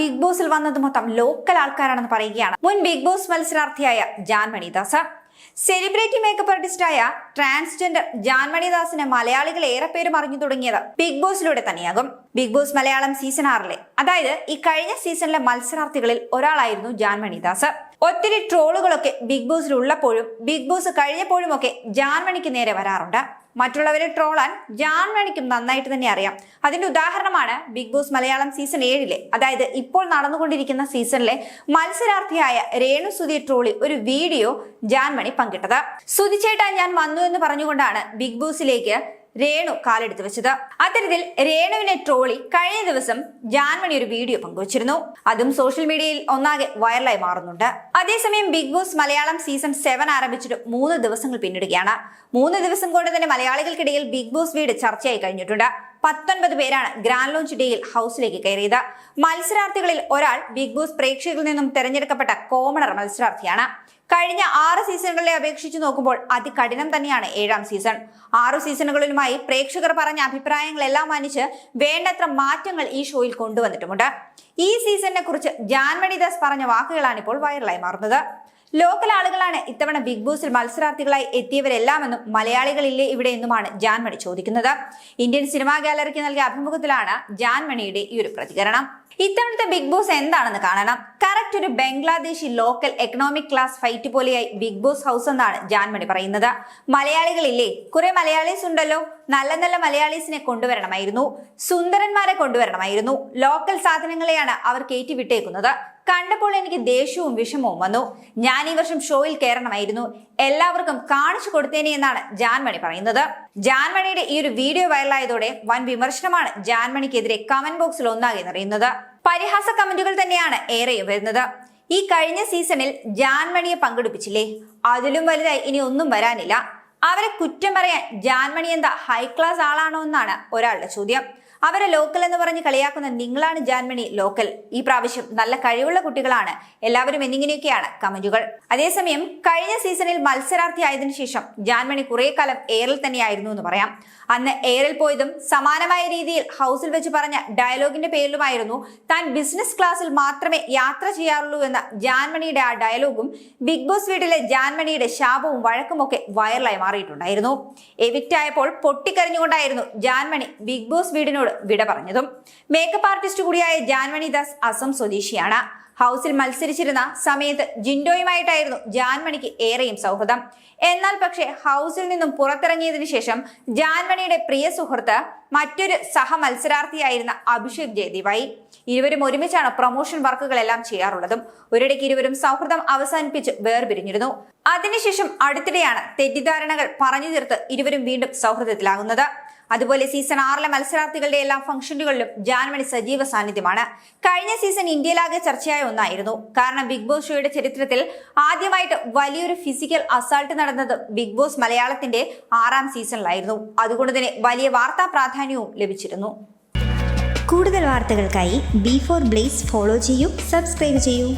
Big ബോസിൽ വന്നത് മൊത്തം ലോക്കൽ ആൾക്കാരാണെന്ന് പറയുകയാണ്. മുൻ ബിഗ് ബോസ് മത്സരാർത്ഥിയായ ജാൻമണി ദാസ് സെലിബ്രിറ്റി മേക്കപ്പ് ആർട്ടിസ്റ്റായ ട്രാൻസ്ജെൻഡർ ജാൻമണി ദാസിനെ മലയാളികൾ ഏറെ പേരും അറിഞ്ഞു തുടങ്ങിയത് ബിഗ് ബോസിലൂടെ തന്നെയാകും. ബിഗ് ബോസ് മലയാളം സീസൺ ആറിലെ അതായത് ഈ കഴിഞ്ഞ സീസണിലെ മത്സരാർത്ഥികളിൽ ഒരാളായിരുന്നു ജാൻമണി ദാസ് ഒത്തിരി ട്രോളുകളൊക്കെ ബിഗ് ബോസിൽ ഉള്ളപ്പോഴും ബിഗ് ബോസ് കഴിഞ്ഞപ്പോഴും ഒക്കെ ജാൻമണിക്ക് നേരെ വരാറുണ്ട്. മറ്റുള്ളവരെ ട്രോളാൻ ജാൻമണിക്കും നന്നായിട്ട് തന്നെ അറിയാം. അതിന്റെ ഉദാഹരണമാണ് ബിഗ് ബോസ് മലയാളം സീസൺ ഏഴിലെ അതായത് ഇപ്പോൾ നടന്നുകൊണ്ടിരിക്കുന്ന സീസണിലെ മത്സരാർത്ഥിയായ രേണു സുധി ട്രോളി ഒരു വീഡിയോ ജാൻമണി പങ്കിട്ടത്. സുധിച്ചേട്ടാ ഞാൻ വന്നു എന്ന് പറഞ്ഞുകൊണ്ടാണ് ബിഗ് ബോസിലേക്ക് രേണു കാലെടുത്ത് വെച്ചത്. അത്തരത്തിൽ രേണുവിനെ ട്രോളി കഴിഞ്ഞ ദിവസം ജാൻമണി ഒരു വീഡിയോ പങ്കുവച്ചിരുന്നു. അതും സോഷ്യൽ മീഡിയയിൽ ഒന്നാകെ വൈറലായി മാറുന്നുണ്ട്. അതേസമയം big boss Malayalam season seven ആരംഭിച്ചിട്ട് മൂന്ന് ദിവസങ്ങൾ പിന്നിടുകയാണ്. മൂന്ന് ദിവസം കൊണ്ട് തന്നെ മലയാളികൾക്കിടയിൽ ബിഗ് ബോസ് വീട് ചർച്ചയായി കഴിഞ്ഞിട്ടുണ്ട്. പത്തൊൻപത് പേരാണ് ഗ്രാൻഡ് ലോഞ്ച് ഡേയിൽ ഹൗസിലേക്ക് കയറിയത്. മത്സരാർത്ഥികളിൽ ഒരാൾ ബിഗ് ബോസ് പ്രേക്ഷകരിൽ നിന്നും തെരഞ്ഞെടുക്കപ്പെട്ട കോമണർ മത്സരാർത്ഥിയാണ്. കഴിഞ്ഞ ആറ് സീസണുകളെ അപേക്ഷിച്ച് നോക്കുമ്പോൾ അതികഠിനം തന്നെയാണ് ഏഴാം സീസൺ. ആറു സീസണുകളിലുമായി പ്രേക്ഷകർ പറഞ്ഞ അഭിപ്രായങ്ങളെല്ലാം മാനിച്ച് വേണ്ടത്ര മാറ്റങ്ങൾ ഈ ഷോയിൽ കൊണ്ടുവന്നിട്ടുമുണ്ട്. ഈ സീസണിനെ കുറിച്ച് ജാൻമണി ദാസ് പറഞ്ഞ വാക്കുകളാണ് ഇപ്പോൾ വൈറലായി മാറുന്നത്. ലോക്കൽ ആളുകളാണ് ഇത്തവണ ബിഗ് ബോസിൽ മത്സരാർത്ഥികളായി എത്തിയവരെല്ലാമെന്നും മലയാളികളില്ലേ ഇവിടെ എന്നുമാണ് ജാൻമണി ചോദിക്കുന്നത്. ഇന്ത്യൻ സിനിമാ ഗാലറിക്ക് നൽകിയ അഭിമുഖത്തിലാണ് ജാൻമണിയുടെ ഈ ഒരു പ്രതികരണം. ഇത്തവണത്തെ ബിഗ് ബോസ് എന്താണെന്ന് കാണണം. കറക്റ്റ് ഒരു Bangladeshi local economic class fight പോലെയായി ബിഗ് ബോസ് ഹൗസ് എന്നാണ് ജാൻമണി പറയുന്നത്. മലയാളികളില്ലേ കുറെ മലയാളീസ് ഉണ്ടല്ലോ. നല്ല നല്ല മലയാളീസിനെ കൊണ്ടുവരണമായിരുന്നു. സുന്ദരന്മാരെ കൊണ്ടുവരണമായിരുന്നു. ലോക്കൽ സാധനങ്ങളെയാണ് അവർ കയറ്റി വിട്ടേക്കുന്നത്. കണ്ടപ്പോൾ എനിക്ക് ദേഷ്യവും വിഷമവും വന്നു. ഞാൻ ഈ വർഷം ഷോയിൽ കയറണമായിരുന്നു എല്ലാവർക്കും കാണിച്ചു കൊടുത്തേനെ എന്നാണ് ജാൻമണി പറയുന്നത്. ജാൻമണിയുടെ ഈ ഒരു വീഡിയോ വൈറലായതോടെ വൻ വിമർശനമാണ് ജാൻമണിക്കെതിരെ കമന്റ് ബോക്സിൽ ഒന്നാകെ നിറയുന്നത്. പരിഹാസ കമന്റുകൾ തന്നെയാണ് ഏറെയും വരുന്നത്. ഈ കഴിഞ്ഞ സീസണിൽ ജാൻമണിയെ പങ്കെടുപ്പിച്ചില്ലേ? അതിലും വലുതായി ഇനി ഒന്നും വരാനില്ല. അവരെ കുറ്റം പറയാൻ ജാൻമണി എന്താ ഹൈ ക്ലാസ് ആളാണോ എന്നാണ് ഒരാളുടെ ചോദ്യം. അവരെ ലോക്കൽ എന്ന് പറഞ്ഞ് കളിയാക്കുന്ന നിങ്ങളാണ് ജാൻമണി ലോക്കൽ ഈ പ്രാവശ്യം നല്ല കഴിവുള്ള കുട്ടികളാണ്. എല്ലാവരും എന്നിങ്ങനെയൊക്കെയാണ് കമന്റുകൾ. അതേസമയം കഴിഞ്ഞ സീസണിൽ മത്സരാർത്ഥിയായതിനു ശേഷം ജാൻമണി കുറെ കാലം എയറിൽ തന്നെയായിരുന്നു എന്ന് പറയാം. അന്ന് എയറിൽ പോയതും സമാനമായ രീതിയിൽ ഹൗസിൽ വെച്ച് പറഞ്ഞ ഡയലോഗിന്റെ പേരിലുമായിരുന്നു താൻ ബിസിനസ് ക്ലാസ്സിൽ മാത്രമേ യാത്ര ചെയ്യാറുള്ളൂ എന്ന ജാൻമണിയുടെ ആ ഡയലോഗും ബിഗ് ബോസ് വീട്ടിലെ ജാൻമണിയുടെ ശാപവും വഴക്കുമൊക്കെ വൈറലായി മാറിയിട്ടുണ്ടായിരുന്നു. എവിക്റ്റ് ആയപ്പോൾ പൊട്ടിക്കരഞ്ഞുകൊണ്ടായിരുന്നു ജാൻമണി ബിഗ് ബോസ് വീടിനോട് വിട പറഞ്ഞതും. മേക്കപ്പ് ആർട്ടിസ്റ്റ് കൂടിയായ ജാൻവണി ദാസ് അസം സ്വദേശിയാണ്. ഹൗസിൽ മത്സരിച്ചിരുന്ന സമയത്ത് ജിൻഡോയുമായിട്ടായിരുന്നു ജാൻമണിക്ക് ഏറെയും സൗഹൃദം. എന്നാൽ പക്ഷേ ഹൗസിൽ നിന്നും പുറത്തിറങ്ങിയതിനു ശേഷം ജാൻമണിയുടെ പ്രിയ സുഹൃത്ത് മറ്റൊരു സഹ മത്സരാർത്ഥിയായിരുന്ന അഭിഷേക് ജയദീവായി ഇരുവരും ഒരുമിച്ചാണ് പ്രൊമോഷൻ വർക്കുകളെല്ലാം ചെയ്യാറുള്ളതും. ഒരിടയ്ക്ക് ഇരുവരും സൗഹൃദം അവസാനിപ്പിച്ച് വേർപിരിഞ്ഞിരുന്നു. അതിനുശേഷം അടുത്തിടെയാണ് തെറ്റിദ്ധാരണകൾ പറഞ്ഞു തീർത്ത് ഇരുവരും വീണ്ടും സൗഹൃദത്തിലാകുന്നത്. അതുപോലെ സീസൺ ആറിലെ മത്സരാർത്ഥികളുടെ എല്ലാ ഫംഗ്ഷനുകളിലും ജാൻമണി സജീവ സാന്നിധ്യമാണ്. കഴിഞ്ഞ സീസൺ ഇന്ത്യയിലാകെ ചർച്ചയായ ഒന്നായിരുന്നു. കാരണം ബിഗ് ബോസ് ഷോയുടെ ചരിത്രത്തിൽ ആദ്യമായിട്ട് വലിയൊരു ഫിസിക്കൽ അസാൾട്ട് നടന്നത് ബിഗ് ബോസ് മലയാളത്തിന്റെ ആറാം സീസണിലായിരുന്നു. അതുകൊണ്ട് തന്നെ വലിയ വാർത്താ പ്രാധാന്യവും ലഭിച്ചിരുന്നു. കൂടുതൽ വാർത്തകൾക്കായി ബി ഫോർ ബ്ലേസ് ഫോളോ ചെയ്യൂ സബ്സ്ക്രൈബ് ചെയ്യൂ.